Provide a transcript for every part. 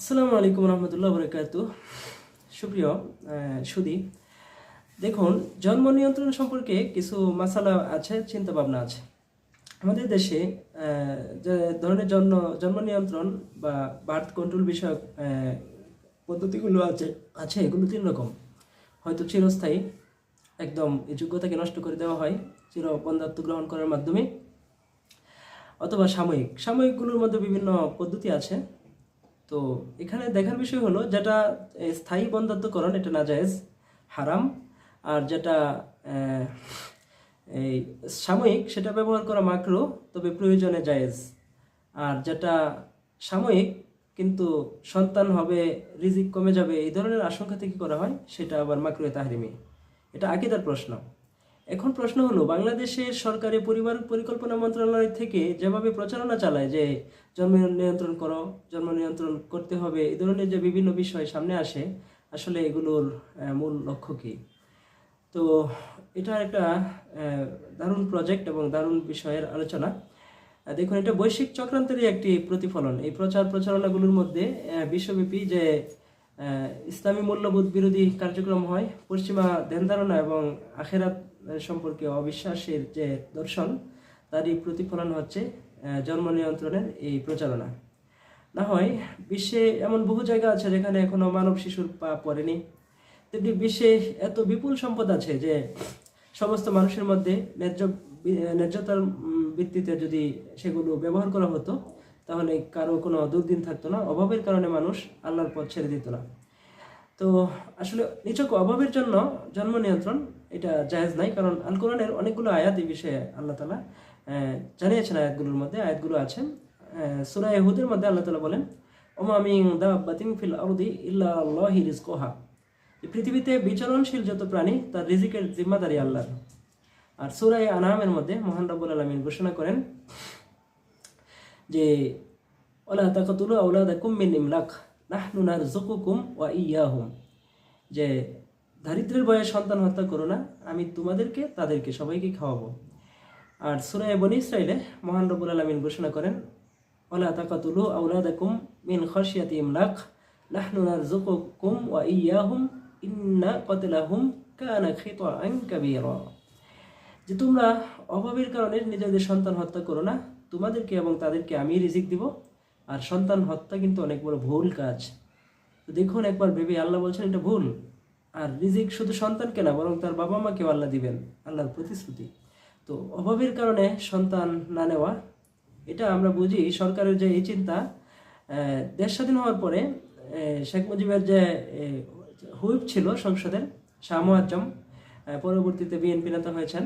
আসসালামু আলাইকুম রহমতুল্লাহ বরকাত সুপ্রিয় সুদী দেখুন, জন্ম নিয়ন্ত্রণ সম্পর্কে কিছু মাসালা আছে, চিন্তা ভাবনা আছে। আমাদের দেশে যে ধরনের জন্ম জন্ম নিয়ন্ত্রণ বা বার্থ কন্ট্রোল বিষয়ক পদ্ধতিগুলো আছে আছে, এগুলো তিন রকম। হয়তো চিরস্থায়ী, একদম এই যোগ্যতাকে নষ্ট করে দেওয়া হয়, চির বন্ধাত্ম গ্রহণ করার মাধ্যমে, অথবা সাময়িক। সাময়িকগুলোর মধ্যে বিভিন্ন পদ্ধতি আছে। তো এখানে দেখার বিষয় হলো যেটা স্থায়ী বন্ধাত্মকরণ, এটা নাজায়েজ হারাম। আর যেটা এই সাময়িক, সেটা ব্যবহার করা মাকরু, তবে প্রয়োজনে জায়েজ। আর যেটা সাময়িক, কিন্তু সন্তান হবে, রিজিক কমে যাবে, এই ধরনের আশঙ্কা থেকে করা হয়, সেটা আবার মাকরুয়ে তাহরিমি এটা আকিদার প্রশ্ন। এখন প্রশ্ন হলো, বাংলাদেশের সরকারি পরিবার পরিকল্পনা মন্ত্রণালয় থেকে যেভাবে প্রচারণা চালায় যে জন্ম নিয়ন্ত্রণ করো, জন্ম নিয়ন্ত্রণ করতে হবে এই ধরনের যে বিভিন্ন বিষয় সামনে আসে, আসলে এগুলোর মূল লক্ষ্য কী? তো এটা একটা দারুণ প্রজেক্ট এবং দারুণ বিষয়ের আলোচনা। দেখুন, এটা বৈশ্বিক চক্রান্তেরই একটি প্রতিফলন। এই প্রচার প্রচারণাগুলোর মধ্যে বিশ্বব্যাপী যে ইসলামী মূল্যবোধ বিরোধী কার্যক্রম হয়, পশ্চিমা ধ্যান ধারণা এবং আখেরাত সম্পর্কে অবিশ্বাসের যে দর্শন, তারই প্রতিফলন হচ্ছে জন্ম নিয়ন্ত্রণের এই প্রচারণা। না হয়, বিশ্বে এমন বহু জায়গা আছে যেখানে এখনও মানব শিশুর পা পড়েনি। তেমনি বিশ্বে এত বিপুল সম্পদ আছে যে, সমস্ত মানুষের মধ্যে ন্যায্য ন্যায্যতার ভিত্তিতে যদি সেগুলো ব্যবহার করা হতো, তাহলে কারও কোনো দুর্দিন থাকতো না। অভাবের কারণে মানুষ আল্লাহর পথ ছেড়ে দিত না। তো আসলে নিচক অভাবের জন্য জন্ম নিয়ন্ত্রণ এটা জায়েজ নাই, কারণ আল কোরআনের অনেকগুলো আয়াত এই বিষয়ে আল্লাহ তালা জানিয়েছেন আয়াতগুলোর মধ্যে, আয়াতগুলো আছে। সুরা ইহুদের মধ্যে আল্লাহ তালা বলেন, ওমা মিং দাব্বাতিন ফিল আরদি ইল্লা আল্লাহি রিজকুহা। যে পৃথিবীতে বিচরণশীল যত প্রাণী, তার রিজিকের জিম্মাদারি আল্লাহর। আর সুরাই আনামের মধ্যে মহান রব্বুল আলমিন ঘোষণা করেন যে, ওলা তাকাতুলু আউলাদাকুম মিন ইমলাক, নাহনু নারযুকুকুম ওয়া ইয়াহুম। যে দারিদ্রের বয়ে সন্তান হত্যা করো না, আমি তোমাদেরকে, তাদেরকে সবাইকে খাওয়াবো। আর সুরায় বনি ইসরাইলে মহান রব্বুল আলমিন ঘোষণা করেন, ওলা তাকাতুলু আউলাদাকুম মিন খশিয়াতি ইমলাক, নাহনু নারযুকুকুম ওয়া ইয়াহুম, ইন্না কতলাহুম কানা খিতাআন কাবীরা। যে তোমরা অভাবের কারণে নিজেদের সন্তান হত্যা করো না, তোমাদেরকে এবং তাদেরকে আমি রিজিক দিব। আর সন্তান হত্যা কিন্তু অনেক বড় ভুল কাজ। দেখুন, একবার ভেবে আল্লাহ বলছেন, এটা ভুল। আর রিজিক শুধু সন্তানকে না বরং তার বাবা মাকেও আল্লাহ দিবেন আল্লাহর প্রতিশ্রুতি। তো অভাবের কারণে সন্তান না নেওয়া এটা আমরা বুঝি সরকারের যে এই চিন্তা দেশ স্বাধীন হওয়ার পরে শেখ মুজিবের যে হুইপ ছিল সংসদের শাহ আহ, পরবর্তীতে বিএনপি নেতা হয়েছেন।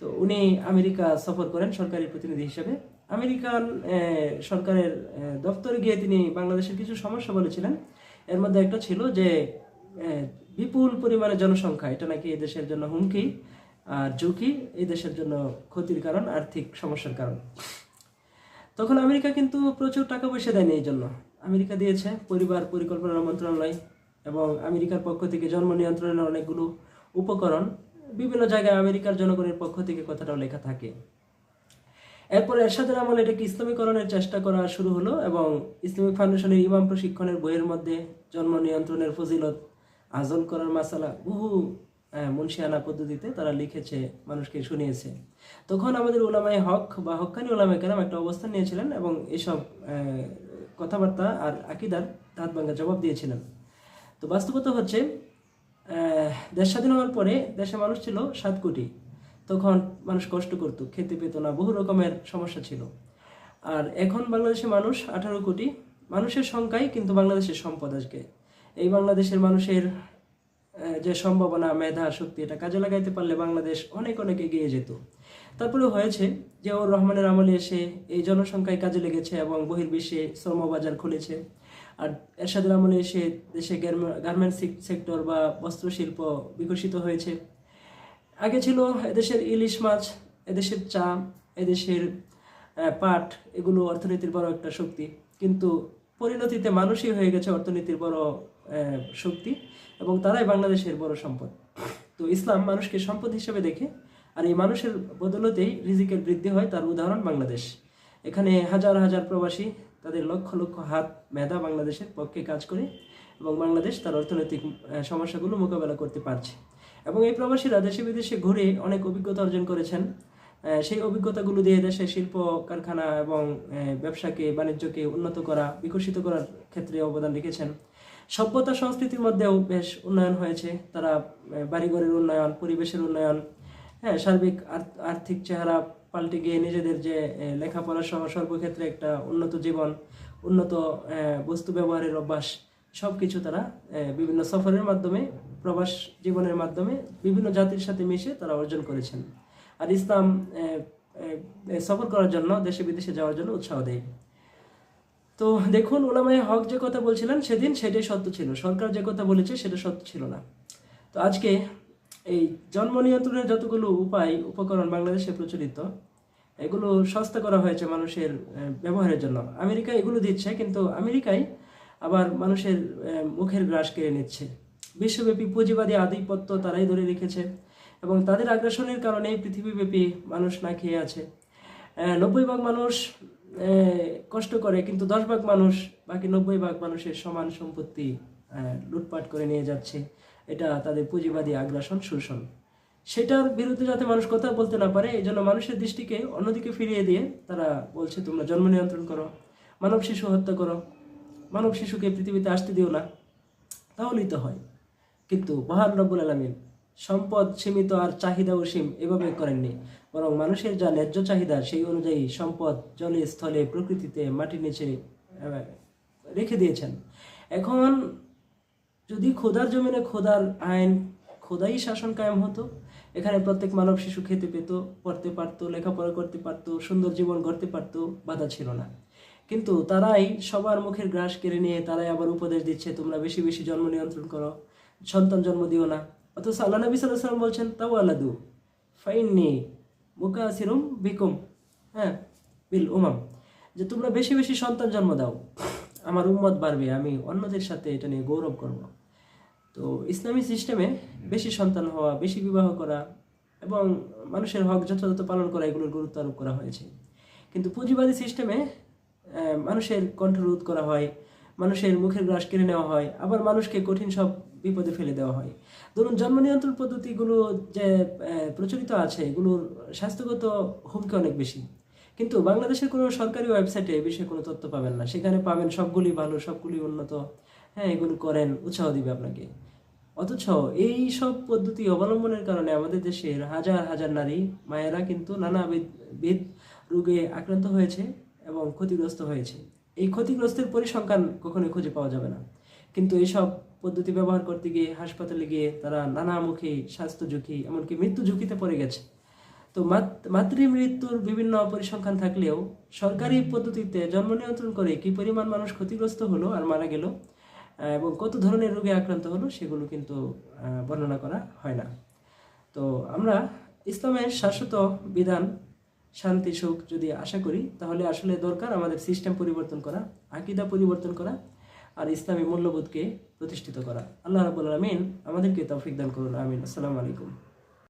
তো উনি আমেরিকা সফর করেন সরকারি প্রতিনিধি হিসেবে। আমেরিকান সরকারের দপ্তরে গিয়ে তিনি বাংলাদেশের কিছু সমস্যা বলেছিলেন। এর মধ্যে একটা ছিল যে বিপুল পরিমাণে জনসংখ্যা, এটা নাকি এই দেশের জন্য হুমকি আর ঝুঁকি, এই দেশের জন্য ক্ষতির কারণ, আর্থিক সমস্যার কারণ। তখন আমেরিকা কিন্তু প্রচুর টাকা পয়সা দেয়নি এই জন্য। আমেরিকা দিয়েছে পরিবার পরিকল্পনা মন্ত্রণালয় এবং আমেরিকার পক্ষ থেকে জন্ম নিয়ন্ত্রণের অনেকগুলো উপকরণ। বিভিন্ন জায়গায় আমেরিকার জনগণের পক্ষ থেকে কথাটাও লেখা থাকে। এরপর এরশাদের আমলে এটাকে ইসলামীকরণের চেষ্টা করা শুরু হলো এবং ইসলামিক ফাউন্ডেশনের ইমাম প্রশিক্ষণের বইয়ের মধ্যে জন্ম নিয়ন্ত্রণের ফজিলত আজল করার মাসালা বহু আহ, মুন্সিয়ানা পদ্ধতিতে তারা লিখেছে মানুষকে শুনিয়েছে। তখন আমাদের ওলামাই হক বা হক্কানি ওলামাই কেরাম একটা অবস্থান নিয়েছিলেন এবং এসব কথাবার্তা আর আকিদার দাঁত ভাঙ্গা জবাব দিয়েছিলেন। তো বাস্তবতা হচ্ছে দেশ স্বাধীন হওয়ার পরে দেশে মানুষ ছিল সাত কোটি। তখন মানুষ কষ্ট করতো খেতে পেত না বহু রকমের সমস্যা ছিল। আর এখন বাংলাদেশের মানুষ আঠারো কোটি। মানুষের সংখ্যাই কিন্তু বাংলাদেশের সম্পদ আজকে। এই বাংলাদেশের মানুষের যে সম্ভাবনা, মেধা, শক্তি, এটা কাজে লাগাইতে পারলে বাংলাদেশ অনেক অনেক এগিয়ে যেত। তারপরে হয়েছে যে ওর রহমানের আমলে এসে এই জনসংখ্যায় কাজে লেগেছে এবং বহির্বিশ্বে শ্রমবাজার খুলেছে। আর এরশাদের আমলে এসে দেশে গার্মেন্টস সেক্টর বা বস্ত্রশিল্প বিকশিত হয়েছে। আগে ছিল এদেশের ইলিশ মাছ, এদেশের চা, এদেশের পাট, এগুলো অর্থনীতির বড় একটা শক্তি। কিন্তু পরিণতিতে মানুষই হয়ে গেছে অর্থনীতির বড় শক্তি এবং তারাই বাংলাদেশের বড় সম্পদ। তো ইসলাম মানুষকে সম্পদ হিসেবে দেখে আর এই মানুষের বদলতেই রিজিকের বৃদ্ধি হয় তার উদাহরণ বাংলাদেশ। এখানে হাজার হাজার প্রবাসী তাদের লক্ষ লক্ষ হাত মেধা বাংলাদেশের পক্ষে কাজ করে এবং বাংলাদেশ তার অর্থনৈতিক সমস্যাগুলো মোকাবেলা করতে পারছে। এবং এই প্রবাসীরা দেশে বিদেশে ঘুরে অনেক অভিজ্ঞতা অর্জন করেছেন। সেই অভিজ্ঞতাগুলো দিয়ে দেশের শিল্প কারখানা এবং ব্যবসাকে বাণিজ্যকে উন্নত করা, বিকশিত করার ক্ষেত্রে অবদান রেখেছেন। সভ্যতা সংস্কৃতির মধ্যেও বেশ উন্নয়ন হয়েছে। তারা বাড়িঘরের উন্নয়ন, পরিবেশের উন্নয়ন হ্যাঁ সার্বিক আর্থ- আর্থিক চেহারা পাল্টে গিয়ে নিজেদের যে লেখাপড়া সহ সর্বক্ষেত্রে একটা উন্নত জীবন, উন্নত বস্তু ব্যবহারের অভ্যাস সব কিছু তারা বিভিন্ন সফরের মাধ্যমে, প্রবাস জীবনের মাধ্যমে বিভিন্ন জাতির সাথে মিশে তারা অর্জন করেছেন। আর ইসলাম সফর করার জন্য দেশে বিদেশে যাওয়ার জন্য উৎসাহ দেয়। তো দেখুন, ওলামায় হক যে কথা বলছিলেন সেদিন সেটাই সত্য ছিল। সরকার যে কথা বলেছে সেটা সত্য ছিল না। তো আজকে এই জন্ম নিয়ন্ত্রণের যতগুলো উপায়, উপকরণ বাংলাদেশে প্রচলিত, এগুলো সস্তা করা হয়েছে মানুষের ব্যবহারের জন্য। আমেরিকা এগুলো দিচ্ছে, কিন্তু আমেরিকায় আবার মানুষের মুখের গ্রাস কেড়ে নিচ্ছে। বিশ্বব্যাপী পুঁজিবাদী আধিপত্য তারাই ধরে রেখেছে এবং তাদের আগ্রাসনের কারণে পৃথিবীব্যাপী মানুষ না খেয়ে আছে। নব্বই ভাগ মানুষ কষ্ট করে, কিন্তু দশ ভাগ মানুষ, বাকি নব্বই ভাগ মানুষের সমান সম্পত্তি লুটপাট করে নিয়ে যাচ্ছে। এটা তাদের পুঁজিবাদী আগ্রাসন, শোষণ। সেটার বিরুদ্ধে যাতে মানুষ কথা বলতে না পারে এই জন্য মানুষের দৃষ্টিকে অন্যদিকে ফিরিয়ে দিয়ে তারা বলছে, তোমরা জন্ম নিয়ন্ত্রণ করো, মানব শিশু হত্যা করো, মানব শিশুকে পৃথিবীতে আসতে দিও না। তাহলেই তো হয়। কিন্তু মহান রব্বুল আলমিন সম্পদ, সীমিত আর চাহিদা অসীম এভাবে করেননি। বরং মানুষের যা ন্যায্য চাহিদা, সেই অনুযায়ী সম্পদ জলে, স্থলে, প্রকৃতিতে, মাটির নিচে রেখে দিয়েছেন। এখন যদি খোদার জমিনে খোদার আইন, খোদাই শাসন কায়েম হতো, এখানে প্রত্যেক মানব শিশু খেতে পেত, পড়তে পারতো, লেখাপড়া করতে পারতো, সুন্দর জীবন গড়তে পারতো, বাধা ছিল না। কিন্তু তারাই সবার মুখের গ্রাস কেড়ে নিয়ে, তারাই আবার উপদেশ দিচ্ছে, তোমরা বেশি বেশি জন্ম নিয়ন্ত্রণ করো, সন্তান জন্ম দিও না। অথচ আল্লাহ নবী সাল্লাহ সাল্লাম বলছেন তাও আলাদু ফাইননি মুকাসিরুম বিকুম হ্যাঁ বিল উমাম। যে তোমরা বেশি বেশি সন্তান জন্ম দাও, আমার উম্মত বাড়বে, আমি অন্যদের সাথে এটা নিয়ে গৌরব করব। তো ইসলামী সিস্টেমে বেশি সন্তান হওয়া, বেশি বিবাহ করা এবং মানুষের হক, যথাযথ পালন করা, এগুলোর গুরুত্ব আরোপ করা হয়েছে। কিন্তু পুঁজিবাদী সিস্টেমে মানুষের কণ্ঠরোধ করা হয় মানুষের মুখের গ্রাস কেড়ে নেওয়া হয়, আবার মানুষকে কঠিন সব বিপদে ফেলে দেওয়া হয়। ধরুন, জন্ম নিয়ন্ত্রণ পদ্ধতিগুলো যে প্রচলিত আছে, এগুলোর স্বাস্থ্যগত হুমকি অনেক বেশি। কিন্তু বাংলাদেশের কোনো সরকারি ওয়েবসাইটে এ বিষয়ে কোনো তথ্য পাবেন না। সেখানে পাবেন সবগুলি ভালো সবগুলি উন্নত। হ্যাঁ এগুলো করেন, উৎসাহ দিবে আপনাকে। অথচ এই সব পদ্ধতি অবলম্বনের কারণে আমাদের দেশের হাজার হাজার নারী, মায়েরা কিন্তু নানাবিধ, বিধ রোগে আক্রান্ত হয়েছে এবং ক্ষতিগ্রস্ত হয়েছে। এই ক্ষতিগ্রস্তের পরিসংখ্যান কখনোই খুঁজে পাওয়া যাবে না। কিন্তু এইসব পদ্ধতি ব্যবহার করতে গিয়ে হাসপাতালে গিয়ে তারা নানামুখী স্বাস্থ্য ঝুঁকি, এমনকি মৃত্যু ঝুঁকিতে পড়ে গেছে। তো মাত- মাতৃমৃত্যুর বিভিন্ন পরিসংখ্যান থাকলেও সরকারি পদ্ধতিতে জন্ম নিয়ন্ত্রণ করে কি পরিমাণ মানুষ ক্ষতিগ্রস্ত হলো আর মারা গেল এবং কত ধরনের রোগে আক্রান্ত হলো সেগুলো কিন্তু বর্ণনা করা হয় না। তো আমরা ইসলামের শাশ্বত বিধান শান্তি, সুখ যদি আশা করি, তাহলে আসলে দরকার আমাদের সিস্টেম পরিবর্তন করা, আকিদা পরিবর্তন করা আর ইসলামী মূল্যবোধকে প্রতিষ্ঠিত করা। আল্লাহ রাবুল আলমিন আমাদেরকে তৌফিক দান করুন। আমিন। আসসালামু আলাইকুম।